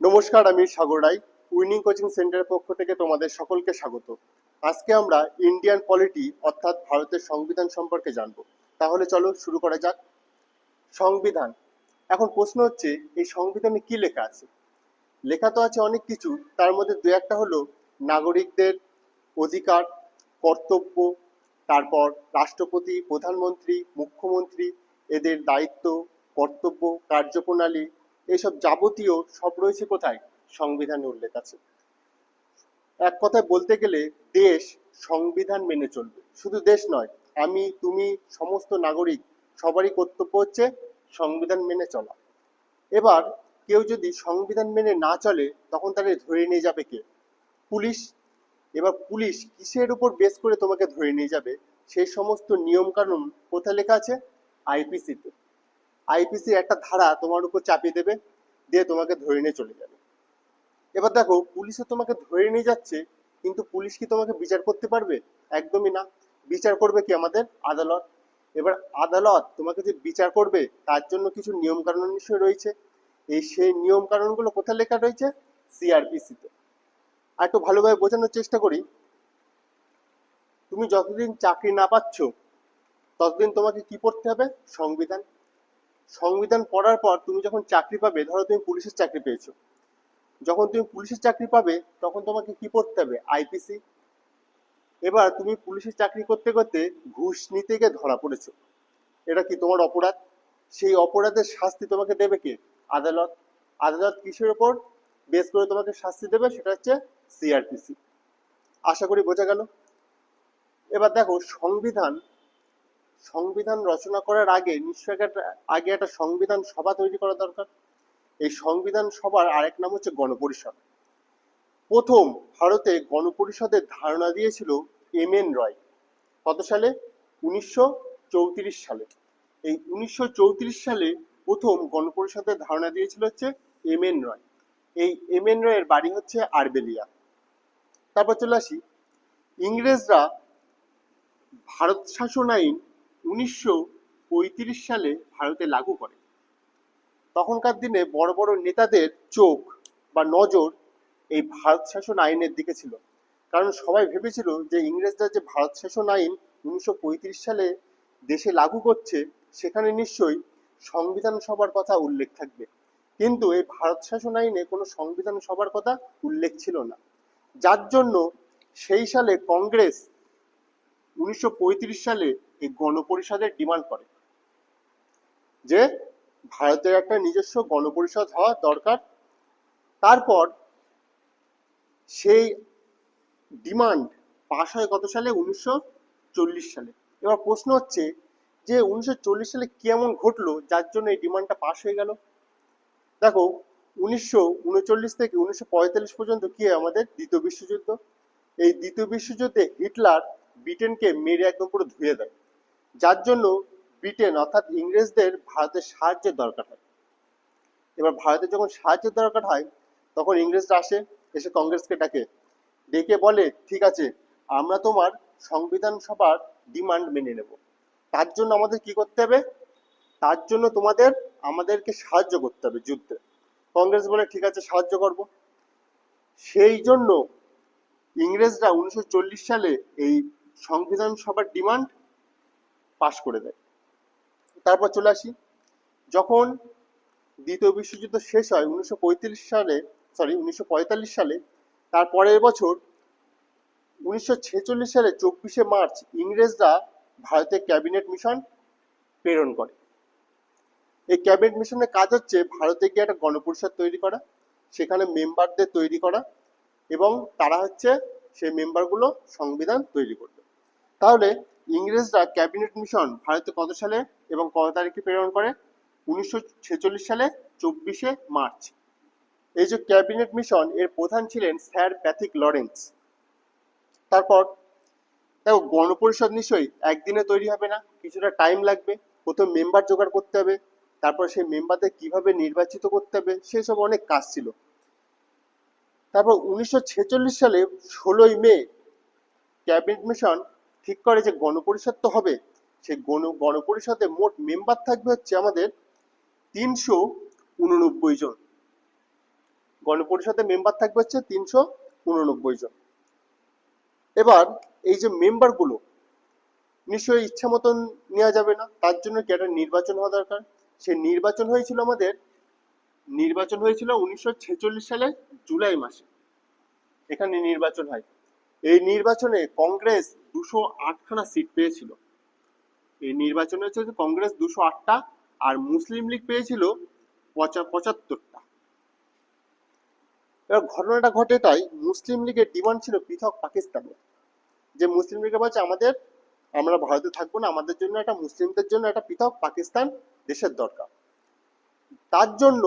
নমস্কার, আমি সাগর রায়, winning coaching সেন্টারের পক্ষ থেকে তোমাদের সকলকে স্বাগত। আজকে আমরা ইন্ডিয়ান পলিটি, অর্থাৎ ভারতের সংবিধান সম্পর্কে জানব। তাহলে চলো শুরু করা যাক। সংবিধান। এখন প্রশ্ন হচ্ছে, এই সংবিধানে কি লেখা আছে? লেখা তো আছে অনেক কিছু, তার মধ্যে দু একটা হলো নাগরিকদের অধিকার, কর্তব্য, তারপর রাষ্ট্রপতি, প্রধানমন্ত্রী, মুখ্যমন্ত্রী, এদের দায়িত্ব, কর্তব্য, কার্যপ্রণালী এইসব যাবতীয় সব রয়েছে কোথায়? সংবিধানে উল্লেখ আছে। এক কথায় বলতে গেলে দেশ সংবিধান মেনে চলবে। শুধু দেশ নয়, আমি, তুমি, সমস্ত নাগরিক, সবারই কর্তব্য হচ্ছে সংবিধান মেনে চলা। এবার কেউ যদি সংবিধান মেনে না চলে, তখন তাকে ধরে নিয়ে যাবে কে? পুলিশ? এবার পুলিশ কিসের উপর বেস করে তোমাকে ধরে নিয়ে যাবে? সেই সমস্ত নিয়ম কানুন কোথায় লেখা আছে? আইপিসিতে। আইপিসি একটা ধারা তোমার উপর চাপিয়ে দেবে, দিয়ে তোমাকে ধরে নিয়ে চলে যাবে। এবার দেখো, পুলিশও তোমাকে ধরে নিয়ে যাচ্ছে, কিন্তু পুলিশ কি তোমাকে বিচার করতে পারবে? একদমই না। বিচার করবে কি আমাদের? আদালত। এবার আদালত তোমাকে যে বিচার করবে, তার জন্য কিছু নিয়ম কানুন নিশ্চয়ই রয়েছে। এই সেই নিয়ম কানুনগুলো কোথায় লেখা রয়েছে? সিআরপিসিতে আর একটু ভালোভাবে বোঝানোর চেষ্টা করি। তুমি যতদিন চাকরি না পাচ্ছ, ততদিন তোমাকে কি পড়তে হবে? সংবিধান। সংবিধান পড়ার পর তুমি যখন চাকরি পাবে, ধরো তুমি পুলিশের চাকরি পেয়েছ। যখন তুমি পুলিশের চাকরি পাবে, তখন তোমাকে কি পড়তে হবে? আইপিসি এবার তুমি পুলিশের চাকরি করতে করতে ঘুষ নিতে গিয়ে ধরা পড়েছো। এটা কি তোমার অপরাধ? সেই অপরাধের শাস্তি তোমাকে দেবে কে? আদালত। আদালত কিসের ওপর? বেস করে তোমাকে শাস্তি দেবে, সেটা হচ্ছে সিআরপিসি আশা করি বোঝা গেল। এবার দেখো, সংবিধান সংবিধান রচনা করার আগে নিশ্চয়ই একটা, আগে একটা সংবিধান সভা তৈরি করা দরকার। এই সংবিধান সভার আরেক নাম হচ্ছে গণপরিষদ। প্রথম ভারতে গণপরিষদের ধারণা দিয়েছিল এম এন রয়। কত সালে? উনিশশো চৌত্রিশ সালে। এই উনিশশো চৌত্রিশ সালে প্রথম গণপরিষদের ধারণা দিয়েছিল হচ্ছে এম এন রয়। এই এম এন রয়ের বাড়ি হচ্ছে আরবেলিয়া। তারপর চলে আসি। ইংরেজরা ভারত শাসন আইন উনিশশো পঁয়ত্রিশ সালে ভারতে লাগু করে। তখনকার দিনে বড় বড় নেতাদের চোখ বা নজর এই ভারত শাসন আইনের দিকে ছিল। কারণ সবাই ভেবেছিল যে ইংরেজরা যে ভারত শাসন আইন উনিশশো পঁয়ত্রিশ সালে দেশে লাগু করছে, সেখানে নিশ্চয়ই সংবিধান সভার কথা উল্লেখ থাকবে। কিন্তু এই ভারত শাসন আইনে কোনো সংবিধান সভার কথা উল্লেখ ছিল না। যার জন্য সেই সালে কংগ্রেস উনিশশো পঁয়ত্রিশ সালে এই গণপরিষদের ডিমান্ড করে। যে ভারতের একটা নিজস্ব গণপরিষদ হওয়া দরকার। তারপর সেই ডিমান্ড পাশ হয় কত সালে? উনিশশো চল্লিশ সালে। এবার প্রশ্ন হচ্ছে যে উনিশশো চল্লিশ সালে কি এমন ঘটলো? যার জন্য এই ডিমান্ডটা পাশ হয়ে গেল। দেখো, উনিশশো উনচল্লিশ থেকে উনিশশো পঁয়তাল্লিশ পর্যন্ত কি আমাদের দ্বিতীয় বিশ্বযুদ্ধ। এই দ্বিতীয় বিশ্বযুদ্ধে হিটলার ব্রিটেনকে মেরে একদম পুরো ধুয়ে দেয়। যার জন্য ব্রিটেন অর্থাৎ ইংরেজদের ভারতের সাহায্যের দরকার হয়। এবার ভারতের যখন সাহায্যের দরকার হয়, তখন ইংরেজরা আসে, এসে কংগ্রেসকে ডাকে। ডেকে বলে, ঠিক আছে, আমরা তোমার সংবিধান সভার ডিমান্ড মেনে নেব। তার জন্য আমাদের কি করতে হবে? তার জন্য তোমাদের, আমাদেরকে সাহায্য করতে হবে যুদ্ধে। কংগ্রেস বলে, ঠিক আছে, সাহায্য করব। সেই জন্য ইংরেজরা উনিশশো চল্লিশ সালে এই সংবিধান সভার ডিমান্ড পাশ করে দেয়। তারপর চলে আসি, যখন দ্বিতীয় বিশ্বযুদ্ধ শেষ হয় উনিশশো পঁয়ত্রিশ সালে সরি উনিশশো সালে, তার পরের বছর উনিশশো ছেচল্লিশ সালে চব্বিশে মার্চ ইংরেজরা ভারতে ক্যাবিনেট মিশন প্রেরণ করে। এই ক্যাবিনেট মিশনের কাজ হচ্ছে ভারতে গিয়ে একটা গণপরিষদ তৈরি করা, সেখানে মেম্বারদের তৈরি করা এবং তারা হচ্ছে সেই মেম্বারগুলো সংবিধান তৈরি করবে। তাহলে ইংরেজরা ক্যাবিনেট মিশন ভারতে কত সালে এবং কত তারিখে প্রেরণ করে? উনিশশো ছেচল্লিশ সালে, চব্বিশে মার্চ। এই যে ক্যাবিনেট মিশন, এর প্রধান ছিলেন স্যার প্যাথিক লরেন্স। তারপর, দেখো, গণপরিষদ নিশ্চয়ই একদিনে তৈরি হবে না, কিছুটা টাইম লাগবে, প্রথম মেম্বার জোগাড় করতে হবে, তারপর সেই মেম্বারদের কীভাবে নির্বাচিত করতে হবে সেসব অনেক কাজ ছিল। তারপর উনিশশো ছেচল্লিশ সালে ষোলোই মে, ক্যাবিনেট মিশন ঠিক করে যে গণপরিষদ তো হবে, সেই গণ, গণপরিষদে মোট মেম্বার থাকবে হচ্ছে আমাদের তিনশো উননব্বই জন। গণপরিষদে মেম্বার থাকবে হচ্ছে তিনশো উননব্বই জন। এবার এই যে মেম্বারগুলো নিশ্চয়ই ইচ্ছা মতন নেওয়া যাবে না, তার জন্য কি একটা নির্বাচন হওয়া দরকার? সে নির্বাচন হয়েছিল আমাদের, নির্বাচন হয়েছিল উনিশশো ছেচল্লিশ সালে জুলাই মাসে। এখানে নির্বাচন হয়। এই নির্বাচনে কংগ্রেস দুশো আটখানা সিট পেয়েছিল। এই নির্বাচনে হচ্ছে কংগ্রেস দুশো আটটা আর মুসলিম লীগ পেয়েছিল পঁচা পঁচাত্তরটা। এবার ঘটনাটা ঘটে তাই মুসলিম লীগের ডিমান্ড ছিল পৃথক পাকিস্তানে যে মুসলিম লীগে বলছে, আমাদের, আমরা ভারতে থাকব না, আমাদের জন্য একটা মুসলিমদের জন্য একটা পৃথক পাকিস্তান দেশের দরকার। তার জন্য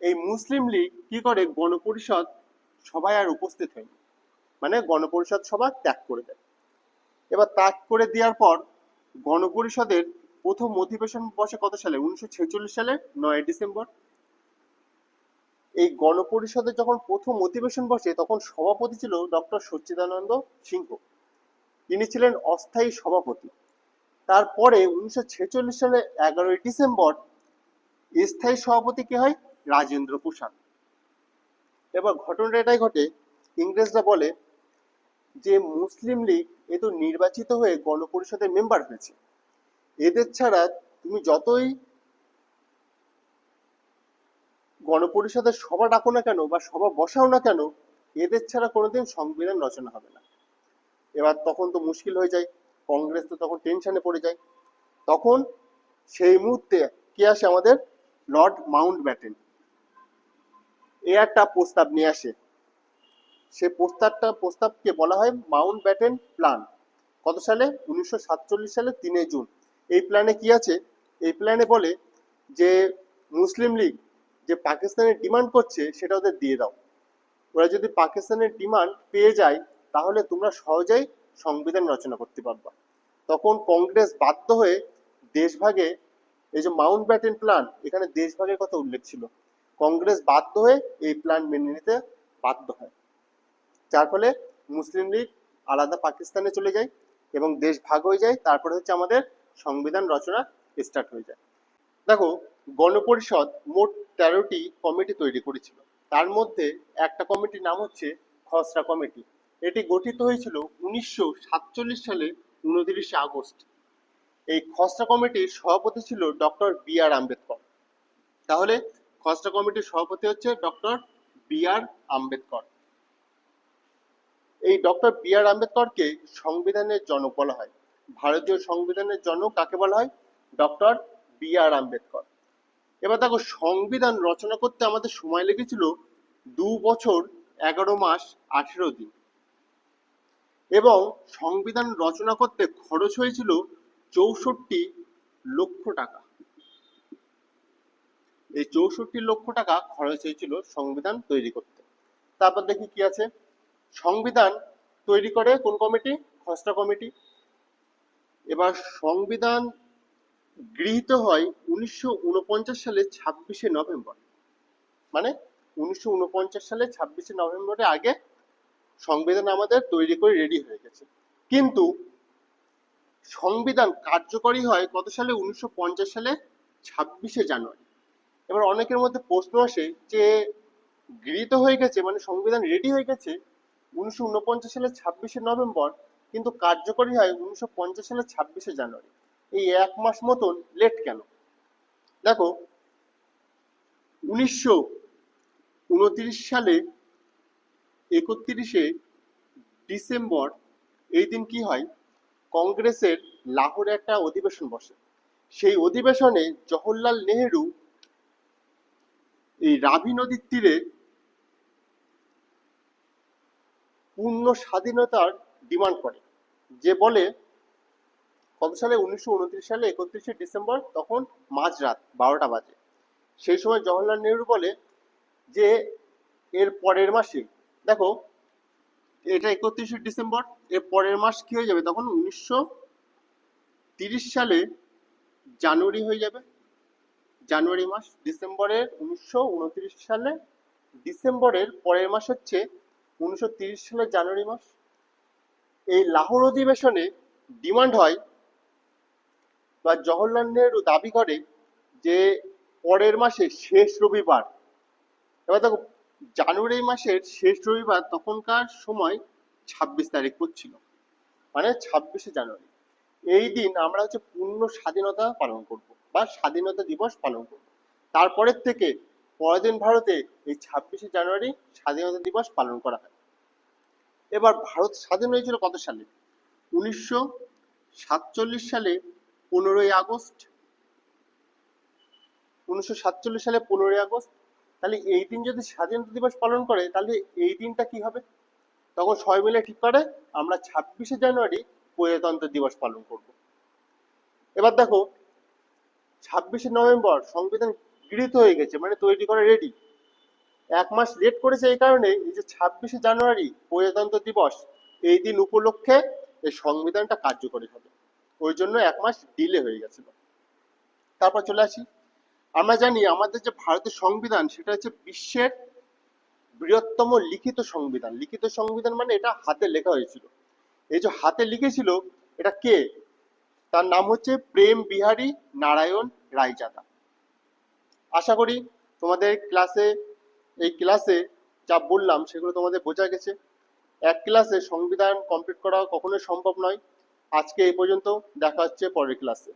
এই মুসলিম লীগ কি করে গণপরিষদ সবাই আর উপস্থিত হয়নি। মানে গণপরিষদ সভা ত্যাগ করে দেয়। এবার ত্যাগ করে দেওয়ার পর গণপরিষদের প্রথম অধিবেশন বসে কত সালে? উনিশশো ছেচল্লিশ সালে নয় ডিসেম্বর। এই গণপরিষদের যখন প্রথম অধিবেশন বসে, তখন সভাপতি ছিল ডক্টর সচ্চিদানন্দ সিংহ। তিনি ছিলেন অস্থায়ী সভাপতি। তারপরে উনিশশো ছেচল্লিশ সালে এগারোই ডিসেম্বর স্থায়ী সভাপতি কে হয়? রাজেন্দ্র প্রসাদ। এবার ঘটনাটা এটাই ঘটে, ইংরেজরা বলে যে মুসলিম লীগ এ তো নির্বাচিত হয়ে গণপরিষদের মেম্বার হয়েছে। এদের ছাড়া তুমি যতই গণপরিষদের সভা ডাকো না কেন বা সভা বসাও না কেন, এদের ছাড়া কোনোদিন সংবিধান রচনা হবে না। এবার তখন তো মুশকিল হয়ে যায়, কংগ্রেস তো তখন টেনশনে পড়ে যায়। তখন সেই মুহূর্তে কে আসে আমাদের? লর্ড মাউন্ট ব্যাটেন এ একটা প্রস্তাব নিয়ে আসে। সে প্রস্তাবটা, প্রস্তাবকে বলা হয় মাউন্ট ব্যাটেন প্ল্যান কত সালে? উনিশশো সাতচল্লিশ সালে তিনে জুন। এই প্ল্যানে কি আছে? এই প্ল্যানে বলে যে মুসলিম লীগ যে পাকিস্তানের ডিমান্ড করছে, সেটা ওদের দিয়ে দাও। ওরা যদি পাকিস্তানের ডিমান্ড পেয়ে যায়, তাহলে তোমরা সহজেই সংবিধান রচনা করতে পারবা। তখন কংগ্রেস বাধ্য হয়ে দেশভাগে এই যে মাউন্ট ব্যাটেন প্ল্যান এখানে দেশভাগের কথা উল্লেখ ছিল। কংগ্রেস বাধ্য হয়ে এই প্ল্যান মেনে নিতে বাধ্য হয়। যার ফলে মুসলিম লীগ আলাদা পাকিস্তানে চলে যায় এবং দেশ ভাগ হয়ে যায়, তারপরে হচ্ছে আমাদের সংবিধান রচনা স্টার্ট হয়ে যায়। দেখো, গণপরিষদ মোট তেরোটি কমিটি তৈরি করেছিল। তার মধ্যে একটা কমিটির নাম হচ্ছে খসড়া কমিটি। এটি গঠিত হয়েছিল উনিশশো সাতচল্লিশ সালে উনত্রিশে আগস্ট। এই খসড়া কমিটির সভাপতি ছিল ডক্টর বি আর আম্বেদকর। তাহলে খসড়া কমিটির সভাপতি হচ্ছে ডক্টর বি আর আম্বেদকর। এই ডক্টর বি আর আম্বেদকরকে সংবিধানের জনক বলা হয়। ভারতীয় সংবিধানের জনক কাকে বলা হয়? Doctor B R Ambedkar. এবার দেখো, সংবিধান রচনা করতে আমাদের সময় লেগেছিল দু বছর, এগারো মাস, আঠেরো দিন। এবং সংবিধান রচনা করতে খরচ হয়েছিল চৌষট্টি লক্ষ টাকা। এই চৌষট্টি লক্ষ টাকা খরচ হয়েছিল সংবিধান তৈরি করতে। তারপর দেখি কি আছে? সংবিধান তৈরি করে কোন কমিটি? খসড়া কমিটি। এবার সংবিধান গৃহীত হয় উনিশশো উনপঞ্চাশ সালে ছাব্বিশে নভেম্বর। মানে উনিশশো উনপঞ্চাশ সালে ছাব্বিশে নভেম্বরে আগে সংবিধান আমাদের তৈরি করে রেডি হয়ে গেছে। কিন্তু সংবিধান কার্যকরী হয় কত সালে? উনিশশো পঞ্চাশ সালে ছাব্বিশে জানুয়ারি। এবার অনেকের মধ্যে প্রশ্ন আসে যে গৃহীত হয়ে গেছে মানে সংবিধান রেডি হয়ে গেছে উনিশশো উনপঞ্চাশ সালে ছাব্বিশে নভেম্বর, কিন্তু কার্যকরী হয় উনিশশো পঞ্চাশ সালে ছাব্বিশে জানুয়ারি। এই এক মাস মতন লেট কেন? দেখো, উনিশশো উনত্রিশ সালে একত্রিশে ডিসেম্বর, এই দিন কি হয়? কংগ্রেসের লাহোরে একটা অধিবেশন বসে। সেই অধিবেশনে জওহরলাল নেহেরু এই রাভি নদীর তীরে পূর্ণ স্বাধীনতার ডিমান্ড করে। যে বলে, কত সালে? উনিশশো উনত্রিশ সালে একত্রিশে ডিসেম্বর, তখন মাঝরাত, বারোটা বাজে। সেই সময় জওহরলাল নেহরু বলে যে, এর পরের মাসে, দেখো, এটা একত্রিশে ডিসেম্বর, এর পরের মাস কি হয়ে যাবে? তখন উনিশশো সালে জানুয়ারি হয়ে যাবে। জানুয়ারি মাস, ডিসেম্বরের উনিশশো উনত্রিশ সালে। ডিসেম্বরের পরের মাস হচ্ছে উনিশশো সালের জানুয়ারি মাস। এই লাহোর অধিবেশনে ডিমান্ড হয় বা জওহরলাল নেহরু দাবি করে যে পরের মাসে শেষ রবিবার। এবার দেখো, জানুয়ারি মাসের শেষ রবিবার তখনকার সময় ছাব্বিশ তারিখ পড়ছিল মানে ছাব্বিশে জানুয়ারি। এই দিন আমরা হচ্ছে পূর্ণ স্বাধীনতা পালন করব বা স্বাধীনতা দিবস পালন করব। তারপরের থেকে পরের দিন ভারতে এই ছাব্বিশে জানুয়ারি স্বাধীনতা দিবস পালন করা হয়। এবার ভারত স্বাধীন হয়েছিল কত সালে? উনিশশো সাতচল্লিশ সালে পনেরোই আগস্ট। উনিশশো সাতচল্লিশ সালে পনেরোই আগস্ট। তাহলে এই দিন যদি স্বাধীনতা দিবস পালন করে, তাহলে এই দিনটা কি হবে? তখন সবাই মিলে ঠিক করে, আমরা ছাব্বিশে জানুয়ারি প্রজাতন্ত্র দিবস পালন করব। এবার দেখো, ছাব্বিশে নভেম্বর সংবিধান গৃহীত হয়ে গেছে মানে তৈরি করা রেডি এক মাস লেট করেছে এই কারণে এই যে ছাব্বিশে জানুয়ারি প্রজাতন্ত্র দিবস, এই দিন উপলক্ষে এই সংবিধানটা কার্যকরী হবে। ওই জন্য এক মাস ডিলে হয়ে গেছিল তারপর চলে আসি। আমরা জানি আমাদের যে ভারতের সংবিধান, সেটা হচ্ছে বিশ্বের বৃহত্তম লিখিত সংবিধান। লিখিত সংবিধান মানে এটা হাতে লেখা হয়েছিল। এই যে হাতে লিখেছিল, এটা কে? তার নাম হচ্ছে প্রেম বিহারী নারায়ণ রায়জাদা। আশা করি তোমাদের ক্লাসে এই ক্লাসে যা বললাম সেগুলো তোমাদের বোঝা গেছে। এক ক্লাসে সংবিধান কমপ্লিট করা কখনোই সম্ভব নয়। আজকে এই পর্যন্ত দেখা হচ্ছে পরের ক্লাসে